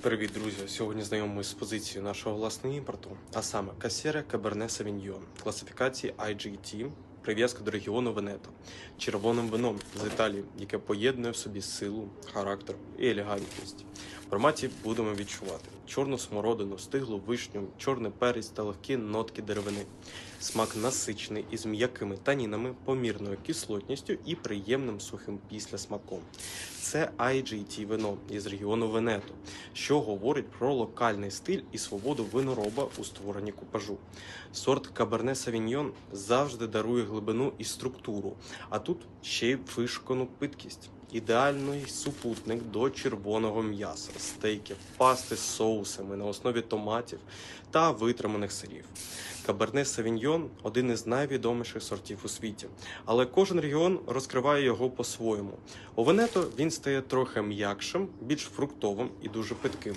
Привіт, друзі! Сьогодні знайомимось з позицією нашого власного імпорту, а саме касіра Каберне Савіньйон, класифікації IGT, прив'язка до регіону Венето, червоним вином з Італії, яке поєднує в собі силу, характер і елегантність. В ароматі будемо відчувати чорну смородину, стиглу вишню, чорний перець та легкі нотки деревини. Смак насичений із м'якими танінами, помірною кислотністю і приємним сухим післясмаком. Це IGT вино із регіону Венето, що говорить про локальний стиль і свободу винороба у створенні купажу. Сорт Каберне Савіньйон завжди дарує глибину і структуру, а тут ще й вишукану питкість. Ідеальний супутник до червоного м'яса, стейків, пасти з соусами на основі томатів та витриманих сирів. Каберне Савіньйон один із найвідоміших сортів у світі, але кожен регіон розкриває його по-своєму. У Венето він стає трохи м'якшим, більш фруктовим і дуже питким.